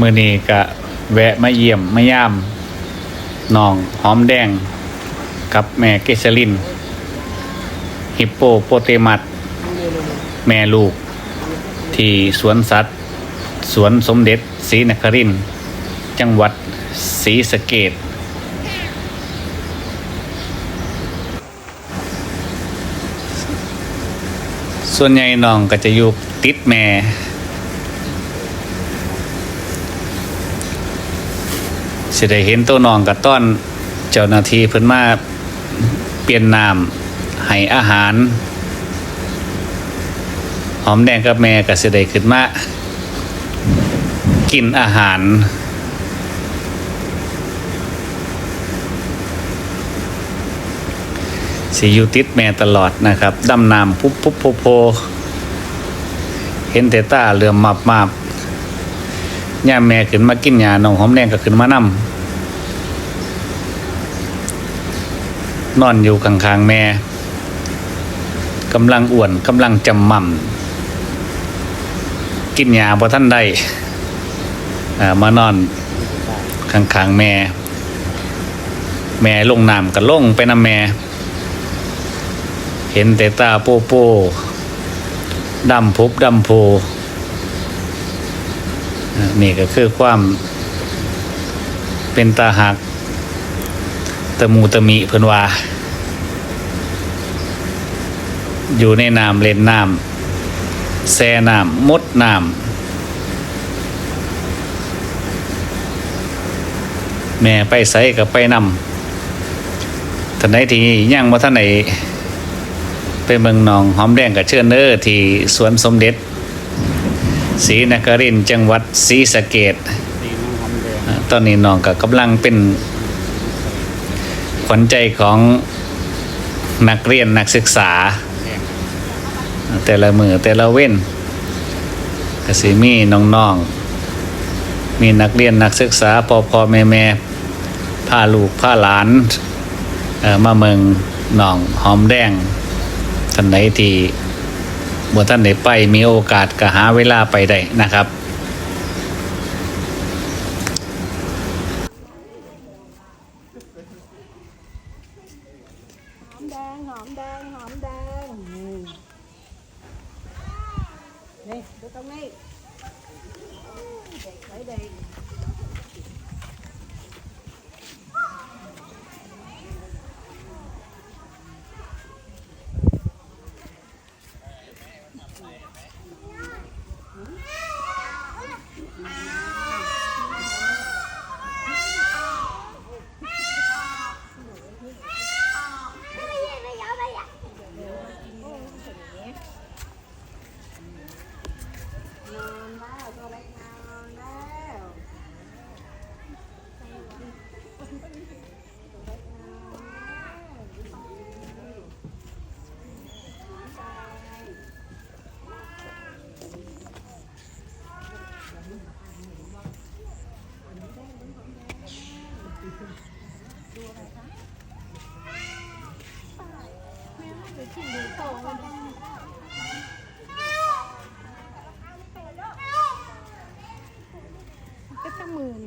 มือนี้ก็แวะมาเยี่ยมมาย่ามน้องหอมแดง กับแม่เกษลิน ฮิปโปโปเตมัสแม่ลูก ที่สวนสัตว์ สวนสมเด็จศรีนครินจังหวัดศรีสะเกดส่วนใหญ่น้องก็จะอยู่ติดแม่ สิได้เห็นตัวน้องกับต้อนเจ้าหน้าที่เพิ่นมาเปลี่ยนน้ำให้อาหาร หอมแดงกับแม่ก็สิได้ขึ้นมากินอาหารสิอยู่ติดแม่ตลอดนะครับดำน้ำปุ๊บปุ๊บโพโพเห็นแต่ตาเหลื่อมมับมาบ ย่าแม่ขึ้นมากินยาน้องหอมแดงก็ขึ้นมานำนอนอยู่ข้างๆแม่กำลังอ้วนกำลังจำม่ำกินยาพอท่านได้มานอนข้างๆแม่ แม่ลงน้ำก็ลงไปน้ำแม่ เห็นแต่ตาโปโปดำพุบดำโพ นี่ก็คือความเป็นตาหักตะมูตะมิเพิ่นว่า อยู่ในน้ำเล่นน้ำแซ่น้ำมดน้ำแม่ไปใส่กับไปนำท่านใดที่ยังบ่ท่านไหนไปเมืองหนองหอมแดงกับเชิญเด้อที่สวนสมเด็จ ศรีนครินจังหวัดศรีสะเกดตอนนี้น้องก็กำลังเป็นขวัญใจของนักเรียนนักศึกษา แต่ละมือแต่ละเว้นกสิมีน้องๆ มีนักเรียนนักศึกษาพอพอแม่แม่พาลูกพาหลานเอ่อมาเมืองหนองหอมแดงท่านไหนที่ บ่อท่านได้ไปมีโอกาสก็หาเวลาไปได้นะครับนี่ดูตรงนี้เด็กไว้เด็ก ก็จะหมือน